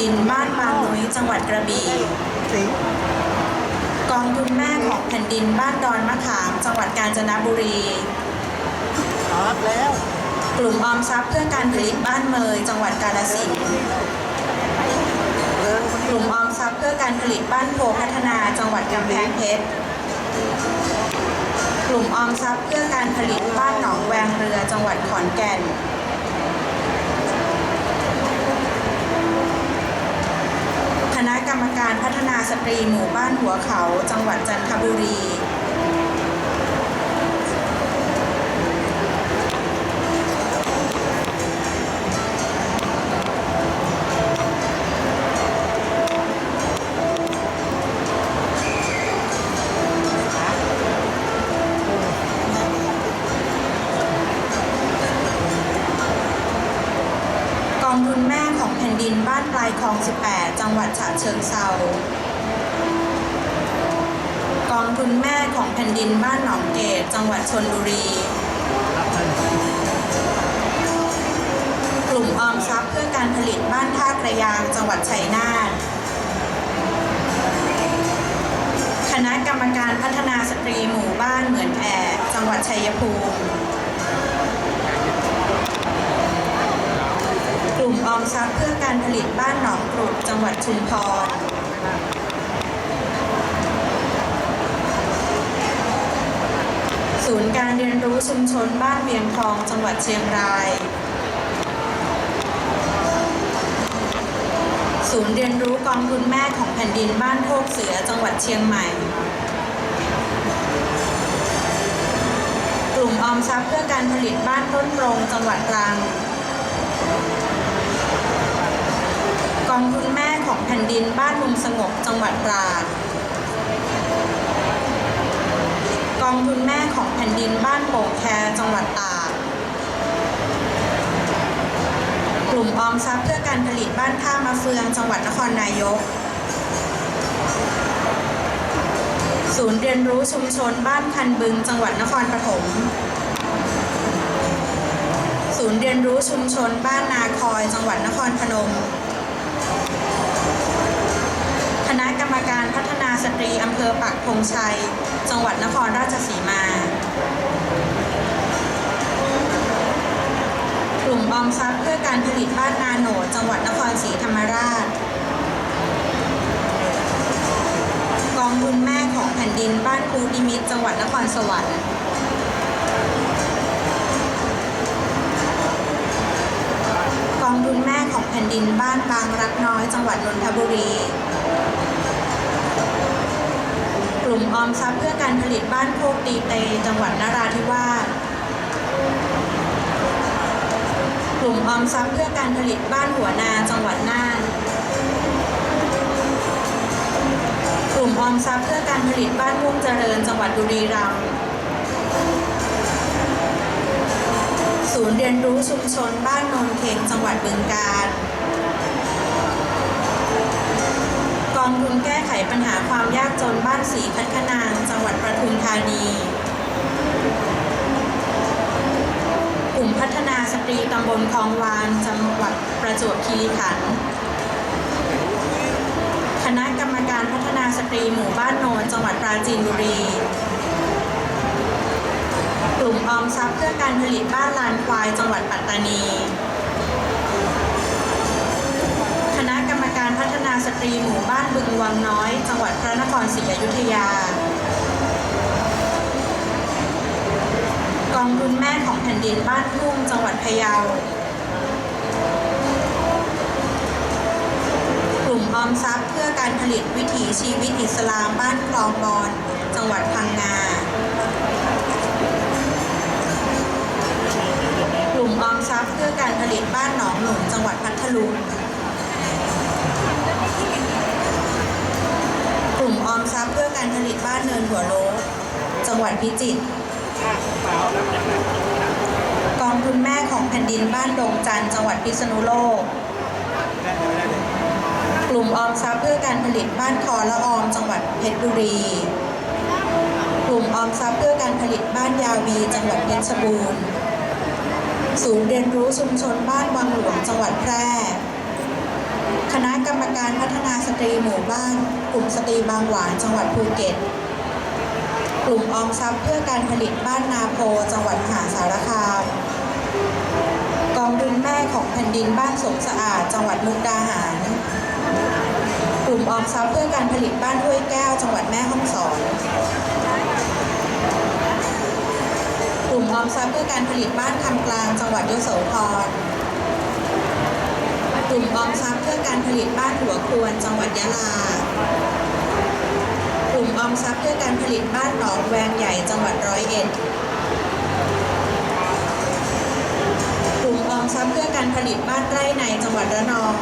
ดินบ้านบางนุ้ยจังหวัดกระบี่สิงกองทุนแม่ของแผ่นดินบ้านดอนมะขามจังหวัดกาญจนบุรีครับแล้ว กลุ่มออมทรัพย์เพื่อการผลิตบ้านเมยจังหวัดกาฬสินธุ์เดินคนกนี้ลุ่มออมทรัพย์เพื่อการผลิตบ้านโพพัฒนาจังหวัดกำแพงเพชรกลุ่มออมทรัพย์เพื่อการผลิตบ้านหนองแวงเรือจังหวัดขอนแก่น ณะกรรมการพัฒนาสตรีหมู่บ้านหัวเขา จังหวัดจันทบุรี แผ่นดินบ้านปลายคลอง 18 จังหวัดฉะเชิงเซากองทุนแม่ของแผ่นดินบ้านหนองเกต จังหวัดชนบุรี กลุ่มออมทรัพย์เพื่อการผลิตบ้านท่ากระยาง จังหวัดชัยนาทคณะกรรมการพัฒนาสตรีหมู่บ้านเหมือนแอร์จังหวัดชัยภูมิ กลุ่มออมทรัพย์เพื่อ การผลิตบ้านหนองกรุดจังหวัดชุมพรศูนย์การเรียนรู้ชุมชนบ้านเวียงทองจังหวัดเชียงราย ศูนย์เรียนรู้กองทุนแม่ของแผ่นดินบ้านโคกเสือจังหวัดเชียงใหม่ กลุ่มออมทรัพย์เพื่อการผลิตบ้านต้นโรงจังหวัดตรัง ผ่นดินบ้านมุมสงบจังหวัดตราดกองทุนแม่ของแผ่นดินบ้านโป่งแคจังหวัดตาก กลุ่มออมทรัพย์เพื่อการผลิตบ้านท่ามะเฟือง จังหวัดนครนายก ศูนย์เรียนรู้ชุมชนบ้านคันบึง จังหวัดนครปฐม ศูนย์เรียนรู้ชุมชนบ้านนาคอย จังหวัดนครพนม ภอปักธงชัย จังหวัดนครราชสีมา กลุ่มออมทรัพย์เพื่อการผลิตบ้านนาโหนด จังหวัดนครศรีธรรมราช กองทุนแม่ของแผ่นดินบ้านภูดิมิตรจังหวัดนครสวรรค์กองทุนแม่ของแผ่นดินบ้านบางรักน้อยจังหวัดนนทบุรี กลุ่มออมทรัพย์เพื่อการผลิตบ้านโคกตีเต จังหวัดนราธิวาสกลุ่มออมทรัพย์เพื่อการผลิตบ้านหัวนาจังหวัดน่าน กลุ่มออมทรัพย์เพื่อการผลิตบ้านม่วงเจริญ จังหวัดบุรีรัมย์ศูนย์เรียนรู้ชุมชนบ้านนนเคงจังหวัดบึงกาฬ องทุนแก้ไขปัญหาความยากจนบ้านสีพัฒนางจังหวัดประทุมธานี กลุ่มพัฒนาสตรีตำบลคลองวานจังหวัดประจวบคีรีขันธ์คณะกรรมการพัฒนาสตรีหมู่บ้านโนนจังหวัดปราจีนบุรี กลุ่มออมทรัพย์เพื่อการผลิตบ้านลานควายจังหวัดปัตตานีคณะกรรมการพัฒนาสตรีหมู่ วังน้อย จังหวัดพระนครศรีอยุธยา กองทุนแม่ของแผ่นดินบ้านทุ่งจังหวัดพะเยากลุ่มออมทรัพย์เพื่อการผลิตวิถีชีวิตอิสลามบ้านคลองบอนจัง ลิตบ้านเนินหัวโลจังหวัดพิจิตรกองทุนแม่ของแผ่นดินบ้านดงจันจังหวัดพิษณุโลก กลุ่มออมทรัพย์เพื่อการผลิตบ้านคอละออมจังหวัดเพชรบุรี กลุ่มออมทรัพย์เพื่อการผลิตบ้านยาวี จังหวัดเพชรบูรณ์ ศูนย์เรียนรู้ชุมชนบ้านวังหลวงจังหวัดแพร่ คณะกรรมการพัฒนาสตรีหมู่บ้าน กลุ่มสตรีบางหวานจังหวัดภูเก็ต กลุ่มออมทรัพย์เพื่อการผลิตบ้านนาโพจังหวัดมหาสารคาม กองทุนแม่ของแผ่นดินบ้านสมสะอาด จังหวัดมุกดาหาร กลุ่มออมทรัพย์เพื่อการผลิตบ้านห้วยแก้ว จังหวัดแม่ฮ่องสอนกลุ่มออมทรัพย์เพื่อการผลิตบ้านคำกลาง จังหวัดยโสธร กลุ่มออมทรัพย์เพื่อการผลิตบ้านหัวควรจังหวัดยะลา กลุ่มออมทรัพย์เพื่อการผลิตบ้านหนองแวงใหญ่จังหวัดร้อยเอ็ด กลุ่มออมทรัพย์เพื่อการผลิตบ้านไร่ในจังหวัดระนอง